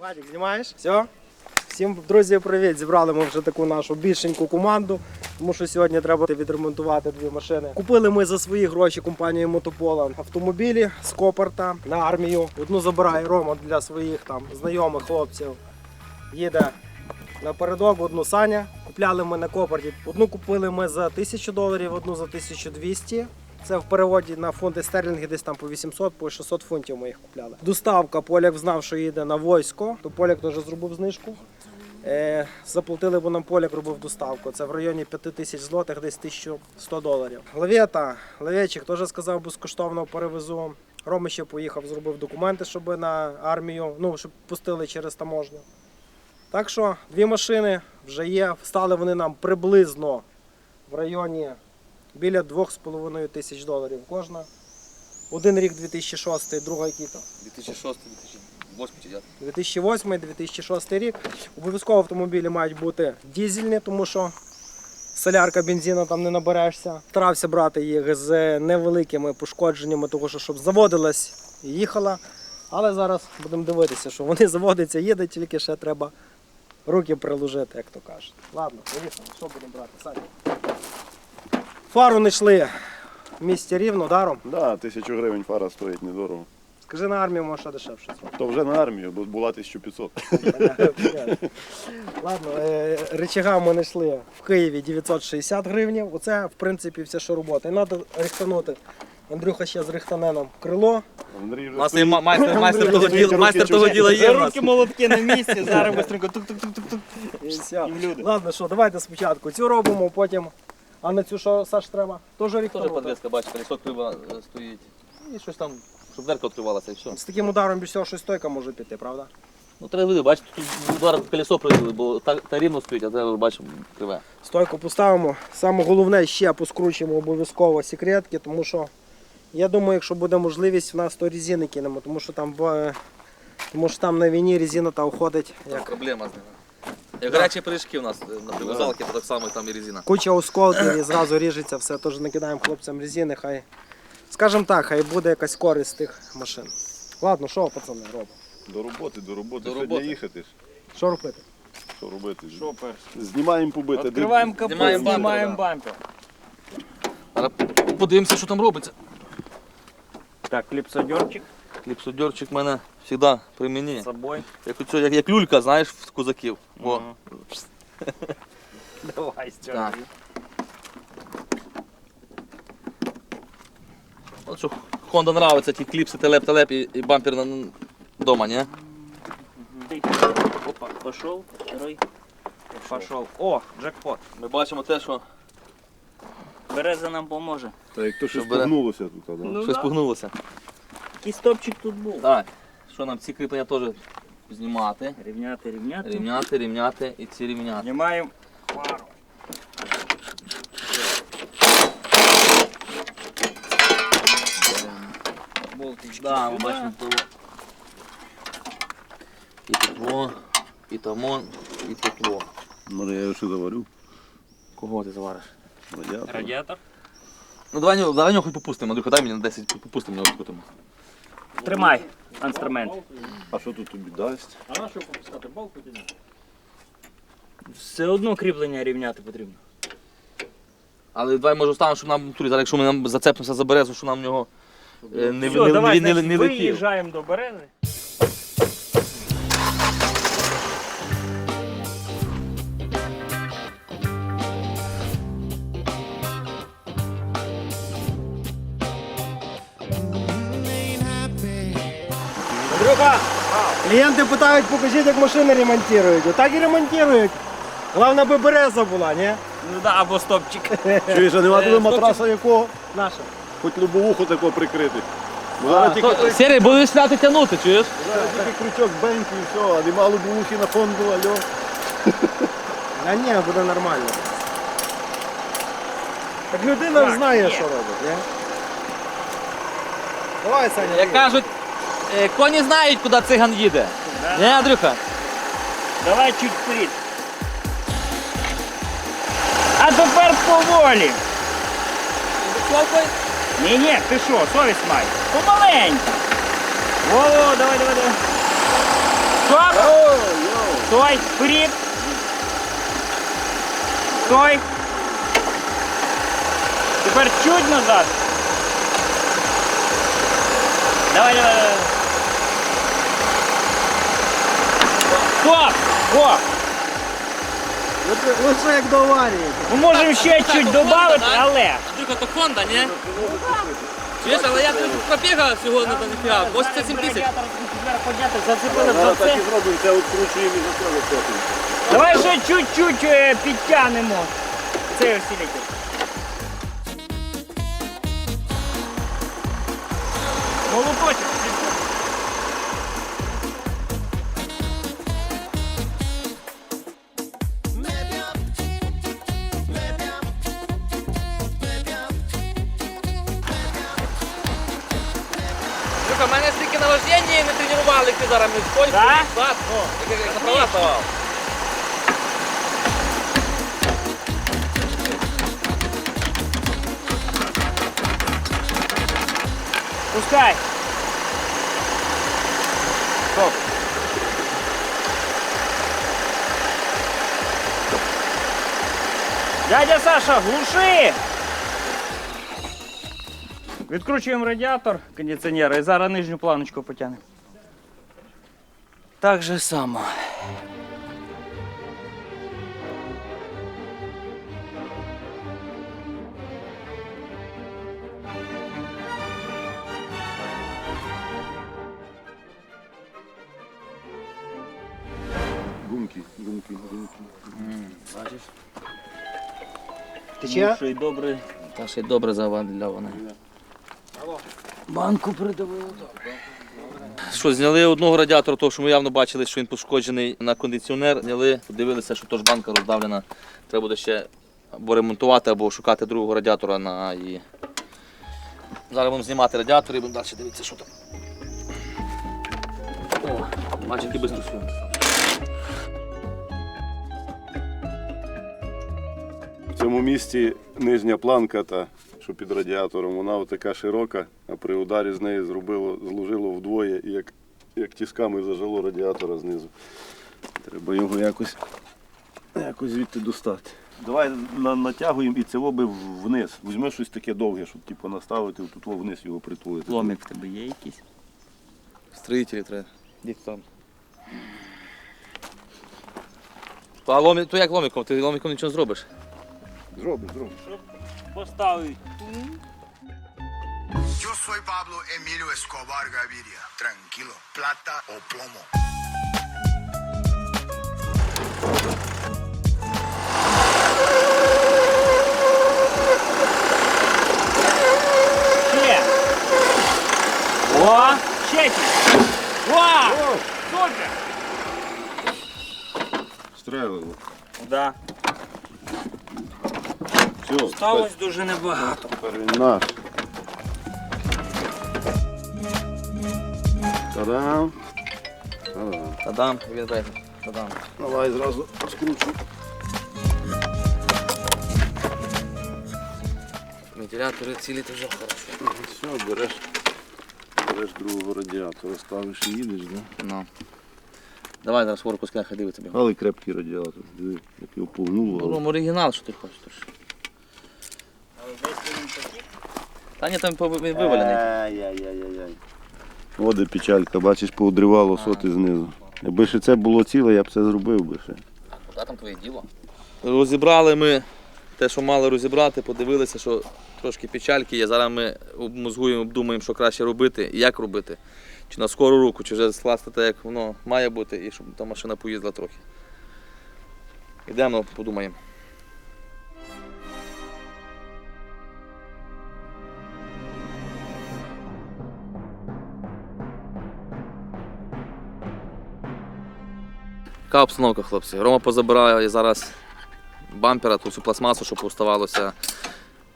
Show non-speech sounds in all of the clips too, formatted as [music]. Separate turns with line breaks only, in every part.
Вадик, знімаєш? Все? Всім, друзі, привіт! Зібрали ми вже таку нашу більшеньку команду, тому що сьогодні треба відремонтувати дві машини. Купили ми за свої гроші компанією Мотопола автомобілі з Копорта на армію. Одну забирає Рома для своїх там знайомих хлопців. Їде напередок, одну Саня. Купляли ми на Копорті. Одну купили ми за 1000 доларів, одну за 1200. Це в переводі на фунти стерлінги десь там по 800, по 600 фунтів ми їх купляли. Доставка, Поляк знав, що їде на військо, то Поляк теж зробив знижку. Е, заплатили, бо нам Поляк робив доставку. Це в районі 5 тисяч злотих, десь 1100 доларів. Лавета, Лавечик теж сказав, безкоштовно перевезу. Рома ще поїхав, зробив документи, щоб на армію, ну, щоб пустили через таможню. Так що дві машини вже є. Стали вони нам приблизно в районі біля 2,5 тисяч доларів кожна. Один рік 2006, друга який то
2006 2008
2008-2006 рік. Обов'язково автомобілі мають бути дізельні, тому що солярка бензину там не наберешся. Старався брати їх з невеликими пошкодженнями, тому що щоб заводилась і їхала. Але зараз будемо дивитися, що вони заводяться, їдуть, тільки ще треба руки приложити, як то кажуть. Ладно, поїхали, що будемо брати? Саня. Фару не йшли в місті рівно даром.
Да, тисячу гривень фара стоїть недорого.
Скажи на армію, може ще дешевше.
То вже на армію, бо була 1500. [laughs]
Ладно, е, речага ми знайшли в Києві 960 гривень. Оце, в принципі, все, що робота. І треба рихтанути. Андрюха ще з рихтаненом крило.
Андрій вже
ма- майстер, майстер того діла, майстер того діла є. в нас.
Руки молотки на місці, зараз [laughs] быстренько тук-тук-тук-тук.
І все. Ладно, що, давайте спочатку цю робимо, потім. А на цю що Саш треба? Теж
Теж
рихтанути.
подвеска, бачиш, колесо криво е, стоїть. І щось там, щоб дверка відкривалася і все.
З таким ударом більш всього щось стойка може піти, правда?
Ну треба види, бачите, тут удар колесо провели, бо та, та рівно стоїть, а це бачимо криве.
Стойку поставимо. Саме головне ще поскручуємо обов'язково секретки, тому що я думаю, якщо буде можливість, в нас то резини кинемо, тому що там в- тому що там на війні резина та уходить
Там
як
проблема з ними. Як гарячі пиріжки у нас е, на привозалки, то так само там і резина.
куча осколків і зразу ріжеться все, теж накидаємо хлопцям резини, хай. Скажімо так, хай буде якась користь з тих машин. Ладно, що, пацани, робимо?
До роботи, до роботи.
До
Сьогодні
роботи.
їхати ж.
Що робити?
Що робити?
Що перше?
Знімаємо побити.
Відкриваємо капот,
Знімаємо бампер,
знімаємо
да.
бампер.
Подивимося, що там робиться.
Так, кліпсодерчик
Кліпсодерчик в мене завжди при мені.
з собою.
Як, оцю- як, як люлька, знаєш, в козаків. Во.
Мгм. Давай.
Так. От що Honda нравиться, ті кліпси, телеп-телеп і, і бампер на, дома, ні?
Опа, пошел, второй. Пошел. О, джекпот.
Ми бачимо те, що
Береза нам поможе.
Та як то щось
Що
погнулося тут. а, да?
Ну,
щось
да.
погнулося.
Такий стопчик тут був.
Так, що нам ці кріплення теж знімати.
Рівняти, рівняти.
Рівняти, рівняти і ці рівняти.
Знімаємо пару. Болтички
Да, ми
сюди.
бачимо того. І тепло, і тамо, і тепло.
Може я його ще заварю.
Кого ти завариш?
Радіатор.
Радіатор.
Ну давай, нього- давай нього хоч попустимо, Андрюха, дай мені на 10, попустимо нього відкрутимо.
Тримай інструмент.
А що тут тобі дасть? А на що попускати? Балку підне.
Все одно кріплення рівняти потрібно.
Але давай може встанемо, щоб нам турі, зараз якщо ми нам зацепимося за березу, що нам в нього е, не,
Все,
не,
давай,
не, не,
значить,
не летів.
виїжджаємо до берези.
Клієнти питають, покажіть, як машини ремонтують. Отак і ремонтують. Головне, би береза була, ні?
Ну да, або стопчик. [laughs]
Чуєш, а нема
Е,
туди матраса якого?
Наша.
Хоч лобовуху такого прикрити. Бо зараз тільки,
То, Сергій, будеш сняти тягнути, чуєш?
зараз тільки крючок беньки і все, а нема лобовухи на фонду, алло. [laughs]
А ні, буде нормально. Так людина ж знає, що робить, ні? Давай, Саня.
Як кажуть, е, коні знають, куди циган їде.
Да.
Не, Андрюха?
Давай чуть вперед. А тепер поволі. Ні, ні, ти що, совість май. Помаленьку. Во, во, давай, давай, давай. Стоп! Стой! Вперед! Стой! Тепер чуть назад. Давай, давай, давай. Стоп! О!
Лише як до аварії.
Ми можемо ще чуть додати, але.
Андрюха, то Honda, ні? Чуєш, але я тут пробігав всього на ніфіга, 87 тисяч.
Подняти, зацепили за
Зараз так і зробимо, це відкручуємо і за це.
Давай ще чуть-чуть е, підтягнемо цей осілітель. Молоточок.
Андрюха, мене стільки на вожденні не тренували, як ти зараз ми сколько,
Так?
ну, як як на права ставав.
Пускай. Стоп. Дядя Саша, глуши! Відкручуємо радіатор кондиціонера і зараз нижню планочку потягнемо. Так же само.
Гумки, гумки, гумки.
Бачиш?
Тече?
Глуши, добре.
Та ще й добре завадляване.
Банку придавили.
Що, зняли одного радіатора, того, що ми явно бачили, що він пошкоджений на кондиціонер. Зняли, подивилися, що тож банка роздавлена. Треба буде ще або ремонтувати, або шукати другого радіатора на її. Зараз будемо знімати радіатор і будемо далі дивитися, що там. О, бачиш, який швидко
В цьому місці нижня планка, та, що під радіатором, вона така широка, а при ударі з неї зробило, зложило вдвоє, і як, як тисками зажило радіатора знизу. Треба його якось, якось звідти достати. Давай на, натягуємо і це лоби вниз. Візьми щось таке довге, щоб типу, наставити, тут вниз його притулити.
Ломик в тебе є якийсь?
Строїтелі треба. Дід там. А ломі, то як ломіком? Ти ломіком нічого не зробиш.
Зробиш, зробиш.
Поставив.
Yo soy Pablo Emilio Escobar Gaviria. Tranquilo, plata o plomo.
Все,
Сталось дуже небагато.
тепер він наш. Та-дам. Та-дам.
Тадам, бере. Тадам.
Давай зразу скручу.
Вентилятори цілі то вже хорошо.
Все, береш, береш другого радіатора, ставиш і їдеш, да?
Ну. Давай зараз ворку хай дивиться тобі.
Але крепкий радіатор, диви, як його погнуло.
Ну, оригінал, що ти хочеш. то ж. Та ні, там він вивалений.
Ай-яй-яй-яй. От печалька, бачиш, поудривало соти знизу. Якби ще це було ціле, я б це зробив би ще.
Куди там твоє діло? Розібрали ми те, що мали розібрати, подивилися, що трошки печальки є. Зараз ми обмозгуємо, обдумаємо, що краще робити і як робити. Чи на скору руку, чи вже скласти так, як воно має бути, і щоб та машина поїздила трохи. Йдемо, подумаємо. Яка обстановка, хлопці? Рома позабирає зараз бампера, ту всю пластмасу, що поставалося.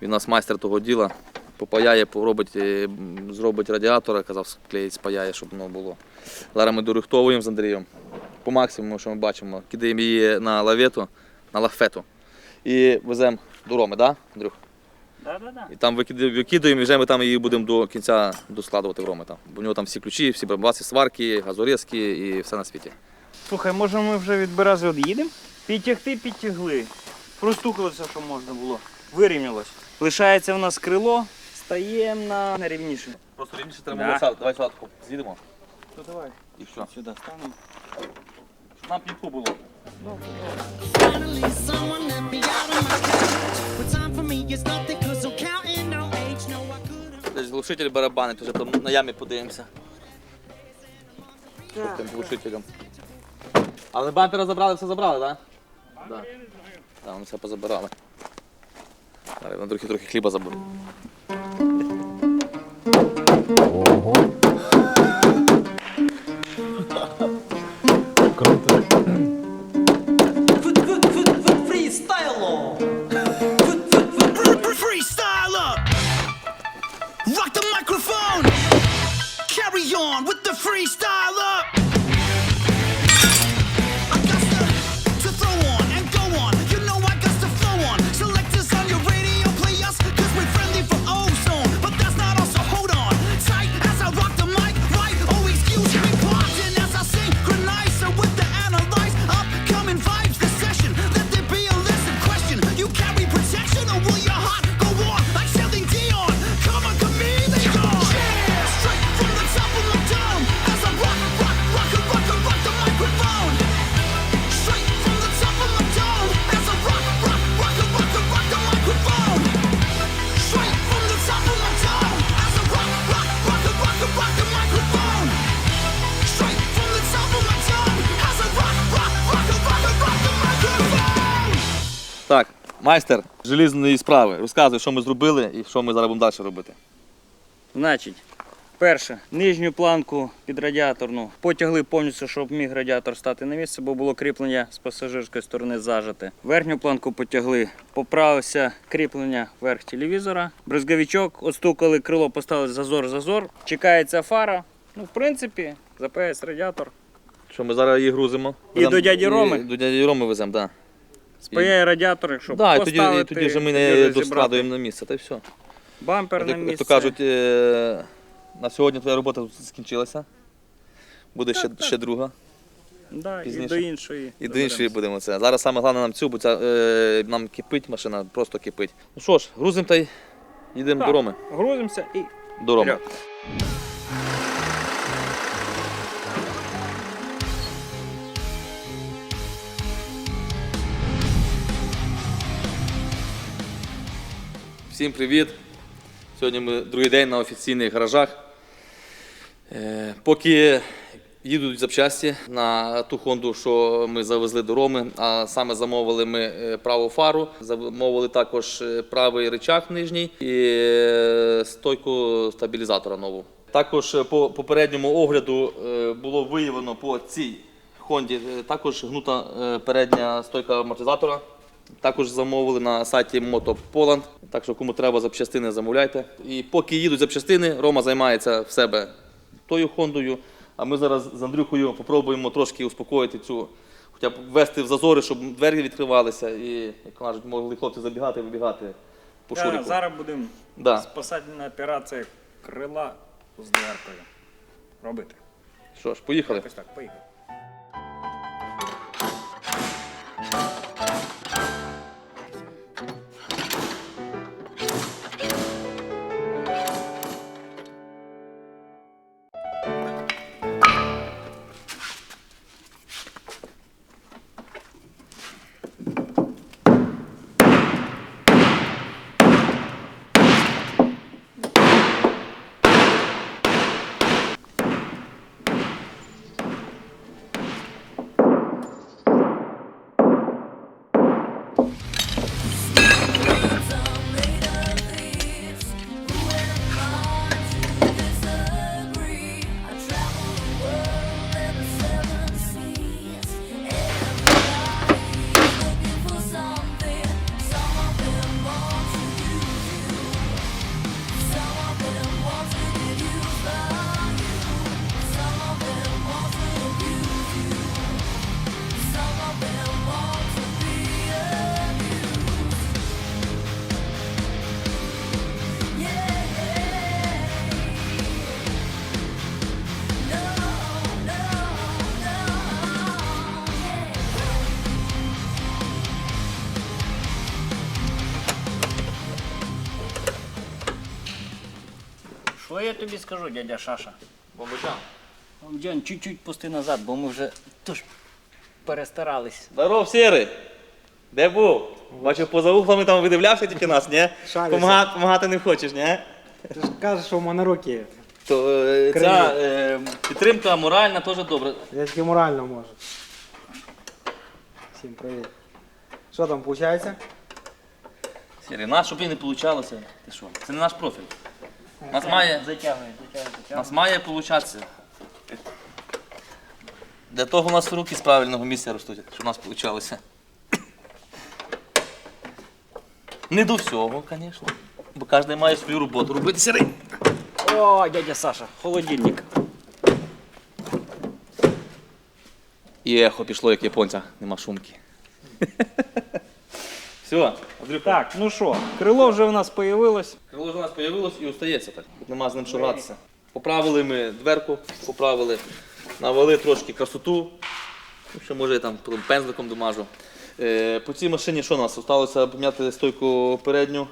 Він у нас майстер того діла. Попаяє, робить, е, зробить радіатора, казав, клеїть, спаяє, щоб воно було. Зараз ми дорихтовуємо з Андрієм. По максимуму, що ми бачимо, кидаємо її на лавету, на лафету. І веземо до Роми, да, Андрюх?
Да, да, да.
І там викидаємо, і вже ми там її будемо до кінця доскладувати в Роми. Там. Бо у нього там всі ключі, всі барабаси, сварки, газорізки і все на світі.
Слухай, може ми вже від Берези од'їдемо? Підтягти, підтягли. Простукалося, що можна було. Вирівнялось. Лишається в нас крило, стаємо на, на рівніше.
Просто рівніше
Да.
треба було давай сюди з'їдемо
То давай
і все.
сюди станемо.
Щоб нам підку було.
Finally, someone let me out of my cage. But time for me is nothing, cause I'm counting no age. No, I couldn't.
Десь глушитель барабанить, вже там на ямі подивимося. Тим глушителем. Але бампера забрали, все забрали, так? Да? Так, да, вони все позабирали. Зараз на трохи трохи хліба заберу.
Freestyle
майстер желізної справи. Розказуй, що ми зробили і що ми зараз будемо далі робити.
Значить, перше, нижню планку під радіаторну потягли повністю, щоб міг радіатор стати на місце, бо було кріплення з пасажирської сторони зажите. Верхню планку потягли, поправився кріплення верх телевізора. Бризговичок, отстукали крило, поставили зазор-зазор. Чекається фара. Ну, в принципі, запаясь радіатор.
Що ми зараз її грузимо.
І до дяді Роми?
І до дяді Роми веземо, так.
Спаяє радіатор, якщо
Да, і тоді, і
поставити,
тоді вже ми не
вже
доскладуємо на місце, та й все.
Бампер на
Як,
місце.
як то кажуть, е, на сьогодні твоя робота скінчилася. Буде ще, ще друга.
да, і
пізніше.
до іншої.
І до іншої будемо це. Зараз саме головне нам цю, бо ця, е, нам кипить машина, просто кипить. Ну що ж, грузимо та й їдемо
Так.
до Роми.
Грузимося і
До Роми.
вперед.
Всім привіт! Сьогодні ми другий день на офіційних гаражах. Е, Поки їдуть запчасті на ту Хонду, що ми завезли до Роми, а саме замовили ми е, праву фару, замовили також е, правий рычаг нижній і стойку стабілізатора нову. Також по попередньому огляду було виявлено по цій Хонді також гнута передня стойка амортизатора. Також замовили на сайті Moto Poland. Так що кому треба запчастини, замовляйте. І поки їдуть запчастини, Рома займається в себе тою Хондою. А ми зараз з Андрюхою попробуємо трошки успокоїти цю, хоча б ввести в зазори, щоб двері відкривалися і, як кажуть, могли хлопці забігати і вибігати по
Да,
шурику.
зараз будемо
Да.
спасательна операція крила з дверкою робити.
Що ж, поїхали.
Якось так, поїхали. Я тобі скажу, дядя Шаша?
Бомбочан.
Дян, чуть-чуть пусти назад, бо ми вже тож перестарались.
Здоров, Сірий! Де був? Бачив, поза углами там видивлявся тільки нас, ні?
Шаришся.
Помагати, помагати не хочеш, ні?
Ти ж кажеш, що в мене руки.
То е, ця е, підтримка моральна теж добре.
Я тільки морально можу. Всім привіт. Що там, виходить?
Сірий, нас, щоб і не вийшло. Ти що? Це не наш профіль. Нас має,
Затягує, затягує, затягує.
нас має получатися. Для того у нас руки з правильного місця ростуть, щоб у нас вийшло. Не до всього, звісно. Бо кожен має свою роботу робити сірий.
О, дядя Саша, холодильник.
І ехо пішло, як японця, нема шумки. [laughs] Все, Андрюха.
Так, ну що, крило вже у нас появилось.
Крило ж у нас з'явилось і остається так. Тут нема з ним що гратися. Поправили ми дверку, поправили, навели трошки красоту. Ну, Ще може я там пензликом домажу. Е, по цій машині що у нас? Осталося поміняти стойку передню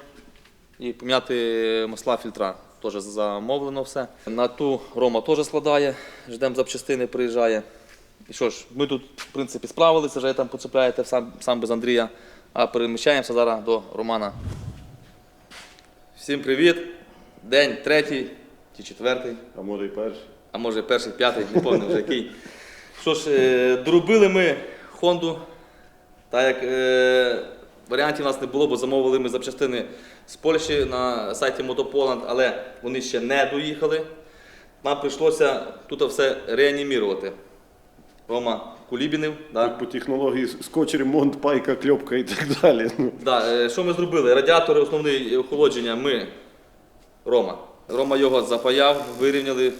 і поміняти масла фільтра. Теж замовлено все. На ту Рома теж складає, ждемо запчастини, приїжджає. І що ж, ми тут, в принципі, справилися, вже там поцепляєте сам, сам без Андрія, а переміщаємося зараз до Романа. Всім привіт! День третій чи четвертий,
А може і перший.
а може перший, п'ятий, не пам'ятаю вже який. [laughs] Що ж, е, доробили ми Хонду. Так як е, варіантів у нас не було, бо замовили ми запчастини з Польщі на сайті Мотополанд, але вони ще не доїхали. Нам прийшлося тут все реанімірувати. Рома Кулібінів. Да?
По технології скотч, ремонт, пайка, кльопка і так далі.
Да, е, що ми зробили? Радіатори основне охолодження ми. Рома. Рома його запаяв, вирівняли,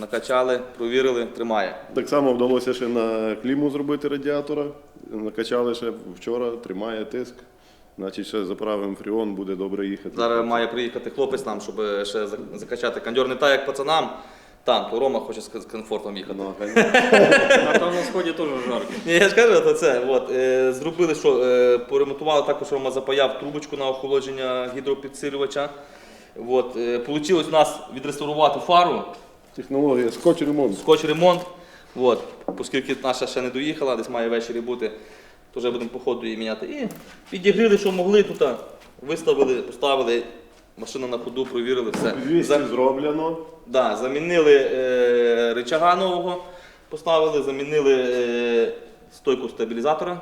накачали, провірили, тримає.
Так само вдалося ще на кліму зробити радіатора. Накачали ще вчора, тримає тиск. Значить, ще заправимо фріон, буде добре їхати.
Зараз має приїхати хлопець нам, щоб е, ще закачати кондьор не так, як пацанам. Там, Рома хоче з з комфортом їхати.
Ну. [laughs]
А там на сході теж жарко.
Ні, я ж кажу, то це. От, е, зробили, що е, поремонтували також Рома запаяв трубочку на охолодження гідропідсилювача. От, е, Получилось у нас відреставрувати фару.
Технологія скотч ремонт.
скотч ремонт. От, оскільки наша ще не доїхала, десь має ввечері бути, то вже будемо по ходу її міняти. І підігріли, що могли тут, виставили, поставили, машина на ходу, провірили все.
200
За-
зроблено.
да, замінили е, рычага нового, поставили, замінили е, стойку стабілізатора,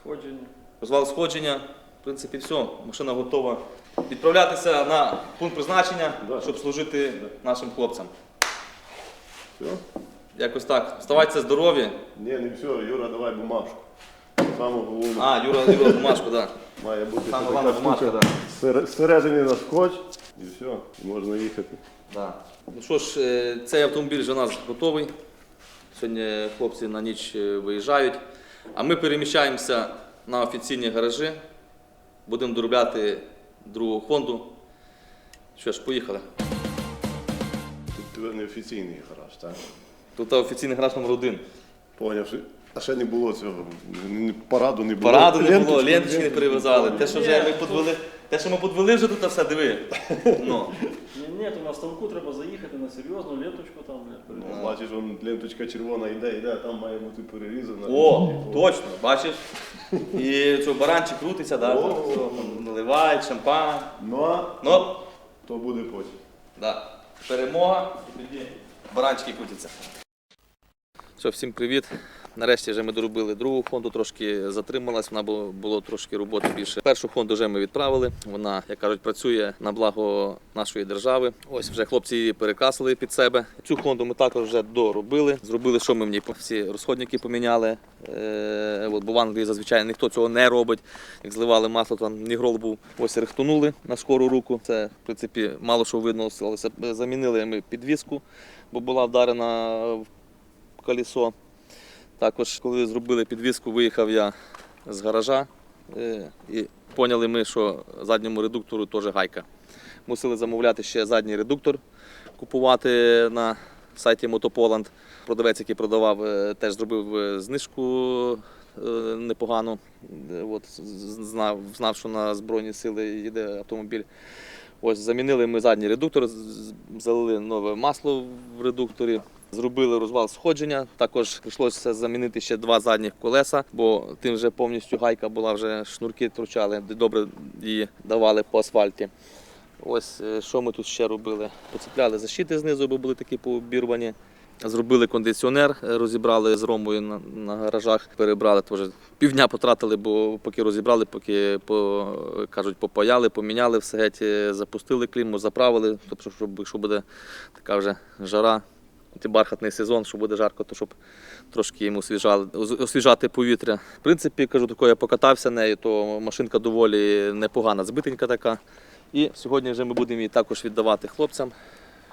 Сходження.
розвал сходження. В принципі, все, машина готова відправлятися на пункт призначення,
Да.
щоб служити нашим хлопцям.
Все?
Якось так. Вставайте здорові.
Ні, не все, Юра, давай бумажку. Саме головне
А, Юра, Юра бумажку, так.
має бути
Саме
така
головне бумажка, так.
Зсере- Зсередини на скотч і все, можна їхати.
Да. Ну що ж, е, цей автомобіль вже у нас готовий. Сьогодні хлопці на ніч е, виїжджають. А ми переміщаємося на офіційні гаражі. Будемо доробляти другу Хонду. Що ж, поїхали.
Тут тебе неофіційний гараж, так?
Тут офіційний гараж номер один.
Поняв, що- а ще не було цього. ні- Параду не було.
Параду не було, ленточки не перев'язали. Те, що вже ми подвели, те, що ми подвели вже тут все, диви. Ну.
Ні, ні, то на ставку треба заїхати на серйозну ленточку там, блядь.
Ну, Бачиш, вон ленточка червона йде, йде, а там має бути перерізана.
О, точно, бачиш? І що, баранчик крутиться, да?
О.
все, там наливають, шампань.
Ну а
Ну,
то буде потім.
Да. Перемога і тоді баранчики крутяться. Все, всім привіт. Нарешті вже ми доробили другу фонду, трошки затрималась, вона було, було трошки роботи більше. Першу фонду вже ми відправили. Вона, як кажуть, працює на благо нашої держави. Ось вже хлопці її перекасли під себе. Цю фонду ми також вже доробили. Зробили, що ми в ній всі розходники поміняли. Е, бо в Англії зазвичай ніхто цього не робить. Як зливали масло, там нігрол був. Ось рихтунули на скору руку. Це, в принципі, мало що видно, але замінили ми підвіску, бо була вдарена в колесо. Також, коли зробили підвіску, виїхав я з гаража е, і поняли ми, що задньому редуктору теж гайка. Мусили замовляти ще задній редуктор, купувати на сайті Мотополанд. Продавець, який продавав, е, теж зробив е, знижку непогану. От, знав, знав, що на Збройні сили їде автомобіль. Ось замінили ми задній редуктор, залили нове масло в редукторі. Зробили розвал сходження. Також прийшлося замінити ще два задніх колеса, бо тим вже повністю гайка була, вже шнурки торчали, добре її давали по асфальті. Ось е, що ми тут ще робили. Поцепляли защити знизу, бо були такі пообірвані. Зробили кондиціонер, е, розібрали з ромою на, на гаражах, перебрали теж півдня потратили, бо поки розібрали, поки по, кажуть, попаяли, поміняли все геть, е, запустили кліму, заправили. Тобто, щоб якщо буде така вже жара, бархатний сезон, що буде жарко, то щоб трошки їм освіжали, освіжати повітря. В принципі, кажу, я покатався нею, то машинка доволі непогана, збитенька така. І сьогодні вже ми будемо її також віддавати хлопцям,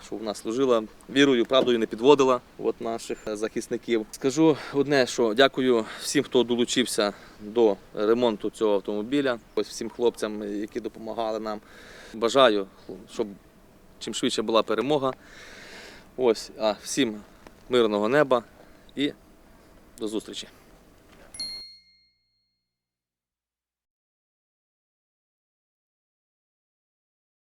що в нас служила вірою, правдою не підводила от наших захисників. Скажу одне, що дякую всім, хто долучився до ремонту цього автомобіля, ось всім хлопцям, які допомагали нам. Бажаю, щоб чим швидше була перемога. Ось, а всім мирного неба і до зустрічі.